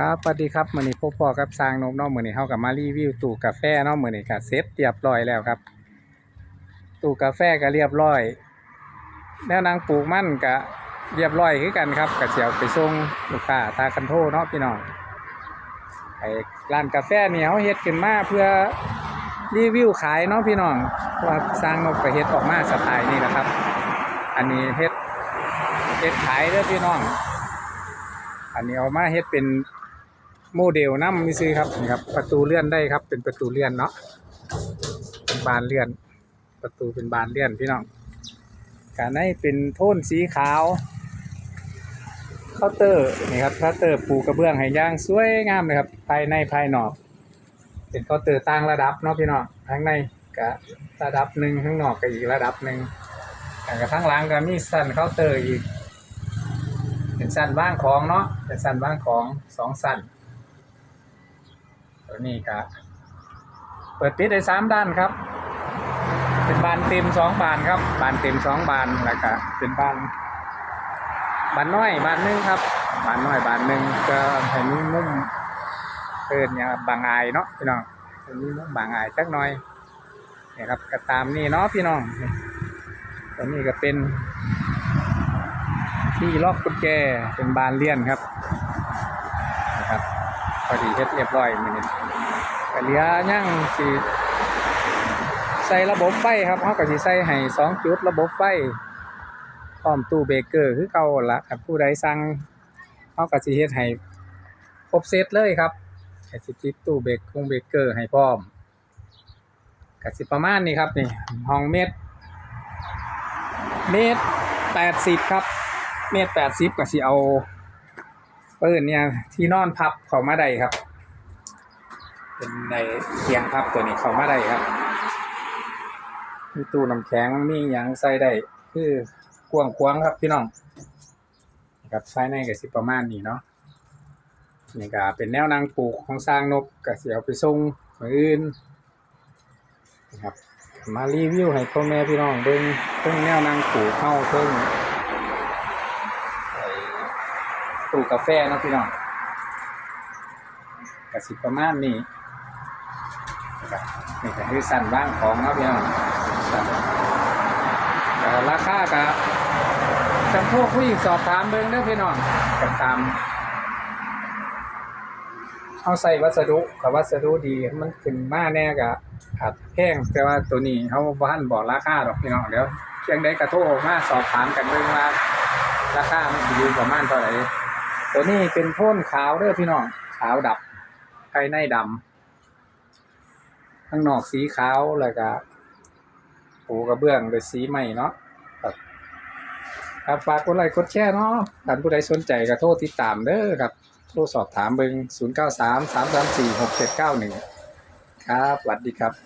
ครับสวัสดีครับมือนี้พบพ่อกับสร้างนกเนาะมือนี้เฮาก็มารีวิวตู้กาแฟเนาะมือนี้ก็เสร็จเรียบร้อยแล้วครับ ตู้กาแฟก็เรียบร้อยแนวนางปลูกมั่นก็เรียบร้อยคือกันครับก็สิเอาไปส่งลูกค้าทาคันโทเนาะพี่น้องไอ้ร้านกาแฟเนี่เฮาเฮ็ดขึ้นมาเพื่อรีวิวขายเนาะพี่น้องว่าสร้างนกก็เฮ็ดออกมาสไตล์นี้แหละครับ อันนี้เฮ็ดเฮ็ดขายเด้อพี่น้องอันนี้เอามาเฮ็ดเป็น โมเดลนำมีซื้อครับนี่ครับ ประตูเลื่อนได้ครับ เป็นประตูเลื่อนเนาะเป็นบานเลื่อน ประตูเป็นบานเลื่อนพี่น้องการในเป็นโทนสีขาวเคาน์เตอร์นี่ครับเคาน์เตอร์ปูกระเบื้องให้ย่างสวยงามเลยครับภายในภายนอก เป็นเคาน์เตอร์ต่างระดับเนาะพี่น้องข้างในก็ระดับหนึ่งข้างนอกก็อีกระดับหนึ่งแล้วก็ข้างหลังก็มีสั้นเคาน์เตอร์อีก เป็นสั้นว่างของเนาะเป็นสั้นว่างของสองสั้น ตัวนี้ก็เปิดปิดได้สามด้านครับ เป็นบานเต็มสองบานครับ บานเต็มสองบานแล้วก็เป็นบานบานน้อยบานหนึงครับ บานน้อยบานหนึ่งก็ให้มีมุมเปิดเนี่ยบางอายเนาะพี่น้องให้มีมุมบางอายจักหน่อยเนี่ครับก็ตามนี่เนาะพี่น้องตัวนี้ก็เป็นที่ล็อกกุญแจเป็นบานเลี่ยนครับ พอดีเฮ็ดเรียบร้อยมื้อนี้ก็เหลือยังสิใส่ระบบไฟครับเฮาก็สิใส่ให้สองจุดระบบไฟพร้อมตู้เบเกอร์คือเก่าละครับผู้ใดสั่งเฮาก็สิเฮ็ดให้ครบเซตเลยครับก็สิติดตู้เบรกคงเบเกอร์ให้พร้อมก็สิประมาณนี้ครับนี่ห้องเมตรเมตรแปดสิบครับ เมตรแปดสิบก็สิเอา เปิ้นเนี่ยที่นอนพับเข้ามาได้ครับ เป็นในเตียงพับตัวนี้เข้ามาได้ครับมีตู้น้ำแข็งมีหยังใส่ได้คือกว้างขวางครับพี่น้องนะครับภายในก็สิประมาณนี้เนาะนี่ก็เป็นแนวนางปลูกของสร้างนกก็สิเอาไปส่งมืออื่นนะครับมารีวิวให้พ่อแม่พี่น้องเบิ่งเพิ่งแนวนางปลูกเข้าเพิ่งไอ้ ตู้กาแฟเนาะพี่น้องกสิประมาณนี้นี่ก็คือสั่นว่างของเนาะพี่น้องราคาก็จำพวกผู้หญิงสอบถามเบิ่งเด้อพี่น้องกันตามเอาใส่วัสดุกับวัสดุดีมันขึ้นมาแน่กะอาจแพงแต่ว่าตัวนี้เขาบ่ทันบอกราคาดอกพี่น้องเดี๋ยวเพียงใดกระโทรมาสอบถามกันเบิ่งว่าราคามันอยู่ประมาณเท่าไหร่ ตัวนี้เป็นโทนขาวเด้อพี่น้องขาวดับภายในดำข้างนอกสีขาวแล้วก็ปูกระเบื้องด้วยสีใหม่เนาะครับครับฝากกดไลค์กดแชร์เนาะท่านผู้ใดสนใจก็โทรติดตามเด้อครับโทรสอบถามเบิง093 334 6791 ครับสวัสดีครับ